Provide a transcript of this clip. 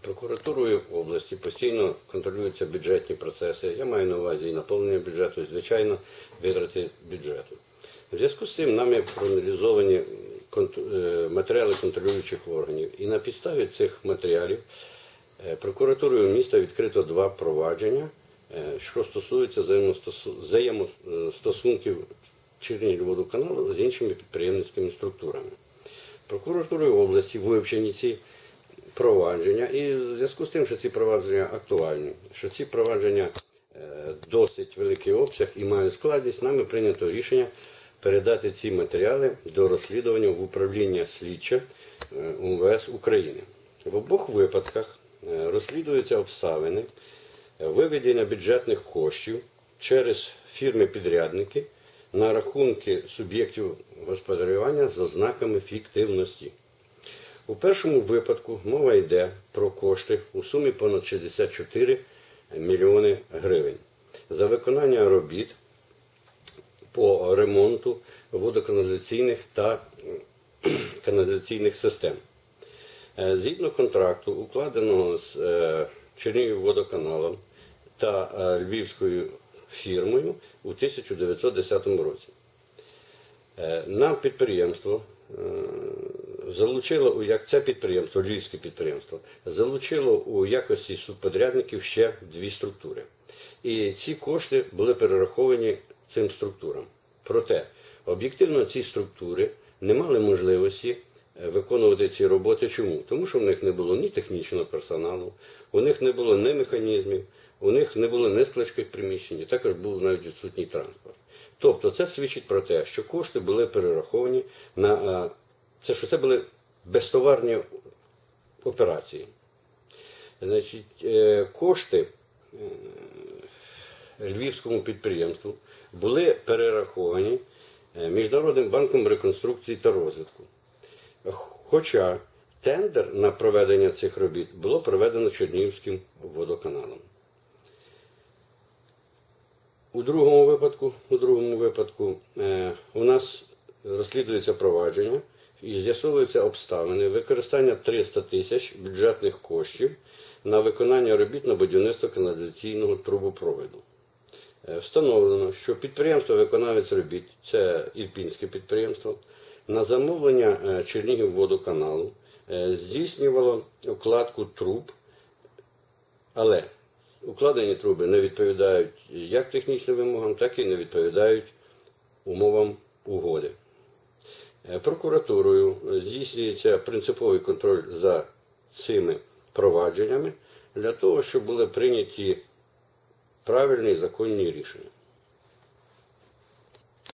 Прокуратурою області постійно контролюються бюджетні процеси. Я маю на увазі і наповнення бюджету, і, звичайно, витрати бюджету. В зв'язку з цим нами проаналізовані е, матеріали контролюючих органів. І на підставі цих матеріалів е, прокуратурою міста відкрито два провадження, е, що стосуються взаємостосу- взаємостосунків Чернігівводоканалу з іншими підприємницькими структурами. Прокуратурою області вивчені ці провадження, і в зв'язку з тим, що ці провадження актуальні, що ці провадження е, досить великий обсяг і мають складність, нами прийнято рішення передати ці матеріали до розслідування в управління слідче УМВС України. В обох випадках е, розслідуються обставини е, виведення бюджетних коштів через фірми-підрядники на рахунки суб'єктів господарювання з ознаками фіктивності. У першому випадку мова йде про кошти у сумі понад 64 мільйони гривень за виконання робіт по ремонту водоканалізаційних та каналізаційних систем. Е, Згідно контракту, укладеного з е, Чернігівводоканалом та е, львівською фірмою у 1910 році. Нам підприємство залучило, як це підприємство, львівське підприємство, залучило у якості субподрядників ще дві структури. І ці кошти були перераховані цим структурам. Проте, об'єктивно ці структури не мали можливості е, виконувати ці роботи. Чому? Тому що в них не було ні технічного персоналу, у них не було ні механізмів, у них не було ні складських приміщень, також був навіть відсутній транспорт. Тобто це свідчить про те, що кошти були перераховані на е, це, що це були безтоварні операції. Значить, е, кошти е, львівському підприємству були перераховані е, Міжнародним банком реконструкції та розвитку. Хоча тендер на проведення цих робіт було проведено Чернігівським водоканалом. У другому випадку, у другому випадку у нас розслідується провадження і з'ясовуються обставини використання 300 тисяч бюджетних коштів на виконання робіт на будівництво каналізаційного трубопроводу. Е, Встановлено, що підприємство виконавець робіт, це Ірпінське підприємство, на замовлення е, Чернігівводоканалу е, здійснювало укладку труб але укладені труби не відповідають як технічним вимогам, так і не відповідають умовам угоди. Е, Прокуратурою здійснюється принциповий контроль за цими провадженнями для того, щоб були прийняті правильні законні рішення.